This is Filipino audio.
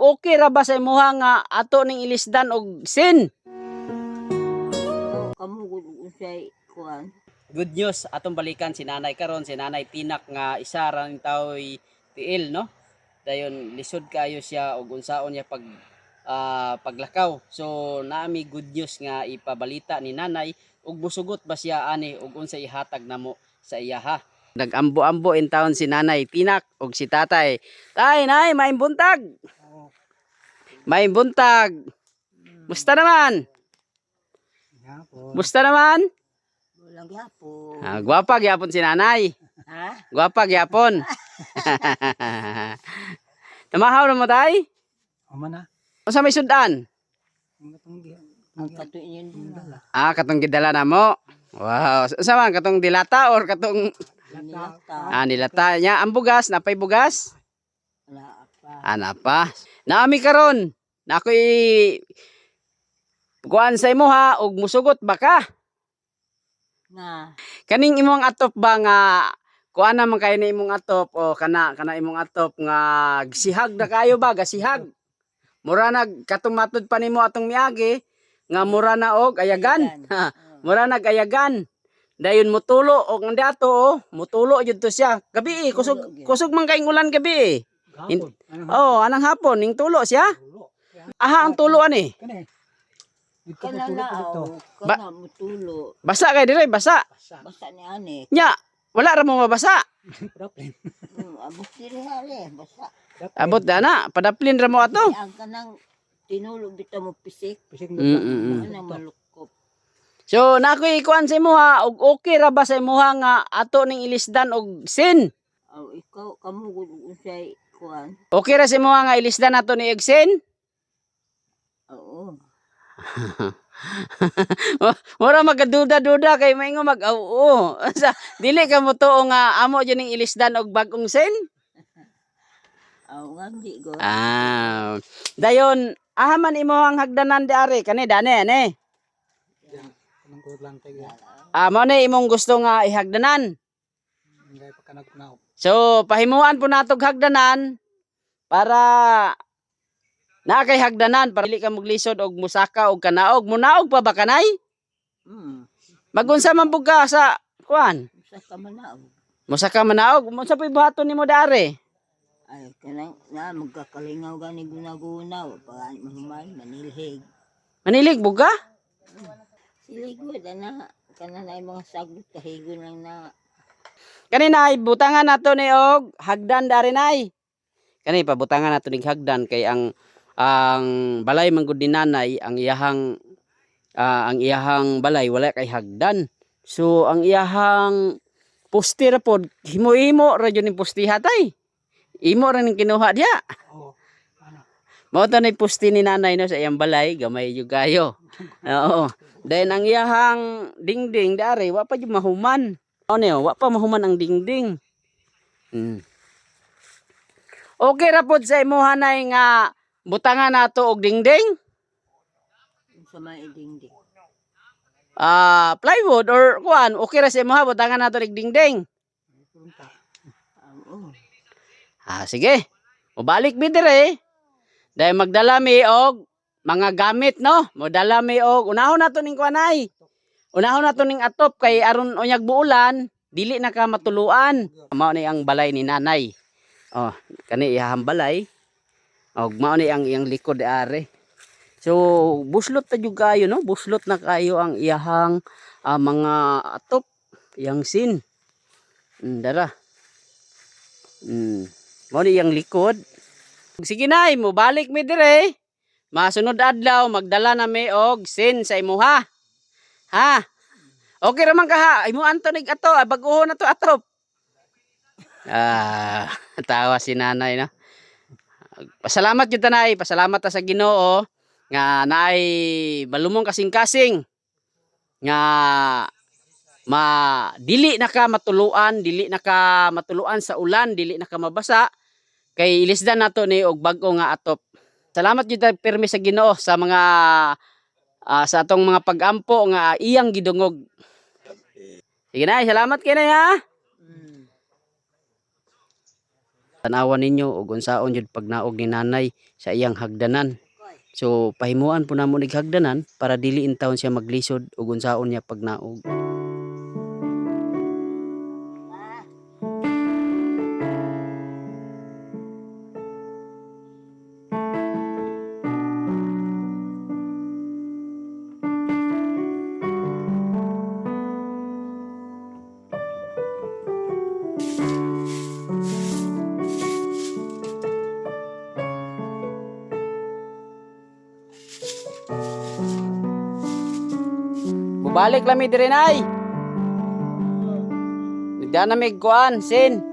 Okay ra ba sa imuha nga ato ning ilisdan og sin? Kamu gud unsay kuan. Good news atong balikan si Nanay karon si Nanay Tinak nga isa ra ning tawoy tiil no. Dayon lisod kayo siya og unsaon niya pag ah, paglakaw. So naami good news nga ipabalita ni Nanay ug busugot ba siya ani ug unsa ihatag namo sa iyaha. Nagambo-ambo in town si Nanay Tinak ug si Tatay. Tay, nay, may buntag. May buntag. Musta naman? Musta naman? Walang gyapon. Ah, gwapa gyapon si Nanay. Ha? Gwapa gyapon. Namahaw na mo tay? Ama na. Unsa may dala. Ah, katong gidala na mo. Wow. Unsa man katong dilata or katong Nilata. ah nilata nya ang bugas napay bugas? Wala pa. Ana pa. Naami karon. Na ako'y kuan sa imo ha og musugot ba ka? Na. Kaning imong atop ba nga kuan naman kayo na imong atop o kana kana imong atop nga gisihag na kayo ba gasihag. Mura nag katumatod pa nimo atong miagi nga mura na og ayagan. Mura nag ayagan. Dayon mutulo og nga dato oh, mutulo jud to siya. Gabi kusog kusog man kaing ulan gabi eh. Ha? Oh, anang hapon ning tulo siya. Tulo. Aha ang tulo ani. Kani. Dito Kana tulo na ko dito. aw. Kana mutulo. Basa kay dire basa. Basa. Ni ani. Nya, wala ra mo mabasa. Problem. Hmm, abot diri hali. Basta. Abot na na, padaplin ra mo ato. Ang kanang tinulo bitaw mo pisik. Pisig Mm, mm, mm. Ano malukop. So, nakoy ikuan sa imuha, og okay ra ba sa imuha nga ato ning ilisdan og sin? Aw ikaw kamu gud unsay kuan. Okay ra sa imuha nga ilisdan nato ni og sin? Oo. Wala magaduda-duda kay maingo mag oo. Sa dili ka mo tuo nga amo dyan ning ilisdan og bagong go. Ah. Dayon, ahaman imo ang hagdanan di ari kani dane ane. Ah, mo ni imong gusto nga ihagdanan. So, pahimuan po natog hagdanan para na kay hagdanan para dili ka maglisod og musaka og kanaog. Munaog pa ba kanay? Hmm. Magunsa man pug ka sa kuan. Sa kamanaw. Musaka manaog. Unsa po'y buhaton nimo dare? Ay, kanang na magkakalingaw gani gunagunaw. Pag mahuman, manilhig. Manilig buga? Siligod, ana. Kana na mga sagot kahigon lang na. Kanina ay butangan nato ni og hagdan dare nay. Kani pa butangan nato ning hagdan kay ang ang balay man gud ni nanay ang iyahang ah, ang iyahang balay wala kay hagdan. So ang iyahang poste pod himo-himo ra jud ning postiha tay. Imo ra ning kinuha. Oo. Ano? Mao ta ni poste ni nanay no sa iyang balay gamay jud kayo. Oo. Then ang iyahang dingding dare wa pa jud mahuman. Ano niyo, wa pa mahuman ang dingding. Hmm. Okay ra pod sa imuha nay nga butangan nato og dingding. Sa may dingding. Ah, plywood or kuan, okay ra sa imuha butangan nato og dingding. Ah, sige. Mubalik mi dire. Dahil magdala mi og mga gamit no. Modala mi og unahon nato ning kuanay. Unahon nato ning atop kay aron unyag buulan, dili na ka matuluan. Mao ni ang balay ni nanay. Oh, kani iyahang balay. Og mao ni ang iyang likod are. So, buslot ta jud kayo no, buslot na kayo ang iyahang ah, mga atop, iyang sin. Mm, dara. Mm. Mao ni iyang likod. Sige nay, mo balik mi dire. Masunod adlaw magdala na mi og sin sa imuha. Ha? Okay raman ka ha. Imo Antonig ato, ah, baguho na to atop. Ah, tawa si nanay na. Pasalamat jud tanay, pasalamat ta sa Ginoo nga naay balumong kasing-kasing nga ma dili na ka matuluan, dili na ka matuluan sa ulan, dili na ka mabasa kay ilisdan nato ni og bag-o nga atop. Salamat jud ta pirmi sa Ginoo sa mga ah, sa atong mga pag-ampo nga iyang gidungog. Sige na, salamat kay ha. Mm. Tanawan ninyo ug unsaon jud pagnaog ni nanay sa iyang hagdanan. So pahimuan po namo nig hagdanan para dili in taon siya maglisod ug unsaon niya pagnaog. Bubalik lami dire nay. Nagdana mig kuan sin.